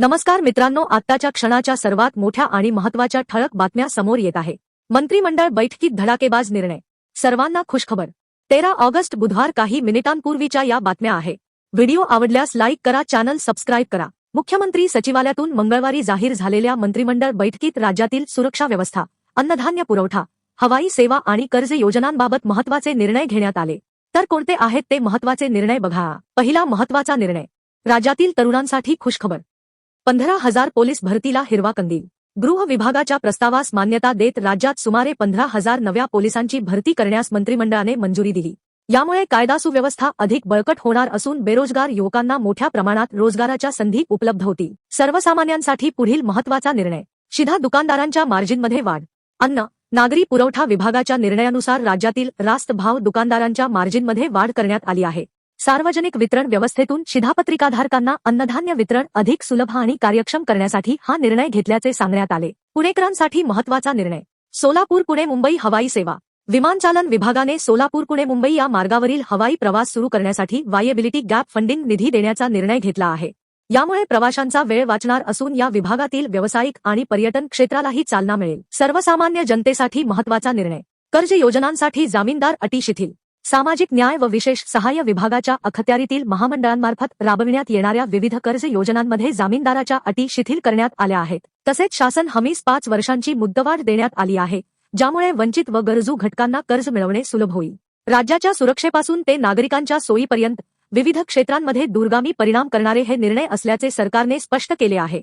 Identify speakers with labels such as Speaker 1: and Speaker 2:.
Speaker 1: नमस्कार मित्रांनो आत्ताच्या क्षणाच्या सर्वात मोठ्या आणि महत्त्वाच्या ठळक बातम्या समोर येत आहे. मंत्रिमंडळ बैठकीत धडाकेबाज निर्णय. सर्वांना खुशखबर. तेरा ऑगस्ट बुधवार काही मिनिटांपूर्वीच्या या बातम्या आहे. व्हिडिओ आवडल्यास लाईक करा चॅनल सबस्क्राईब करा. मुख्यमंत्री सचिवालयातून मंगळवारी जाहीर झालेल्या मंत्रिमंडळ बैठकीत राज्यातील सुरक्षा व्यवस्था अन्नधान्य पुरवठा हवाई सेवा आणि कर्ज योजनांबाबत महत्त्वाचे निर्णय घेण्यात आले. तर कोणते आहेत ते महत्त्वाचे निर्णय बघा. पहिला महत्त्वाचा निर्णय. राज्यातील तरुणांसाठी खुशखबर. पंधरा हजार पोलीस भरतीला हिरवा कंदील. गृह विभागाच्या प्रस्तावास मान्यता देत राज्यात सुमारे पंधरा हजार नव्या पोलिसांची भरती करण्यास मंत्रिमंडळाने मंजुरी दिली. यामुळे कायदा सुव्यवस्था अधिक बळकट होणार असून बेरोजगार युवकांना मोठ्या प्रमाणात रोजगाराच्या संधी उपलब्ध होतील. सर्वसामान्यांसाठी पुढील महत्त्वाचा निर्णय. शिधा दुकानदारांच्या मार्जिनमध्ये वाढ. अन्न नागरी पुरवठा विभागाच्या निर्णयानुसार राज्यातील रास्त भाव दुकानदारांच्या मार्जिनमध्ये वाढ करण्यात आली आहे. सार्वजनिक वितरण व्यवस्थेतून शिधापत्रिकाधारकांना अन्नधान्य वितरण अधिक सुलभ आणि कार्यक्षम करण्यासाठी हा निर्णय घेतल्याचे सांगण्यात आले. पुणेकरांसाठी महत्त्वाचा निर्णय. सोलापूर पुणे मुंबई हवाई सेवा. विमानचालन विभागाने सोलापूर पुणे मुंबई या मार्गावरील हवाई प्रवास सुरू करण्यासाठी वायबिलिटी गॅप फंडिंग निधी देण्याचा निर्णय घेतला आहे. यामुळे प्रवाशांचा वेळ वाचणार असून या विभागातील व्यावसायिक आणि पर्यटन क्षेत्रालाही चालना मिळेल. सर्वसामान्य जनतेसाठी महत्त्वाचा निर्णय. कर्ज योजनांसाठी जामीनदार अटी शिथिल. सामाजिक न्याय व विशेष सहाय्य विभागाच्या अखत्यारीतील महामंडळांमार्फत राबविण्यात येणाऱ्या विविध कर्ज योजनांमध्ये जामीनदाराच्या अटी शिथिल करण्यात आल्या आहेत. तसेच शासन हमीस पाच वर्षांची मुद्दवाढ देण्यात आली आहे ज्यामुळे वंचित व गरजू घटकांना कर्ज मिळवणे सुलभ होईल. राज्याच्या सुरक्षेपासून ते नागरिकांच्या सोयीपर्यंत विविध क्षेत्रांमध्ये दूरगामी परिणाम करणारे हे निर्णय असल्याचे सरकारने स्पष्ट केले आहे.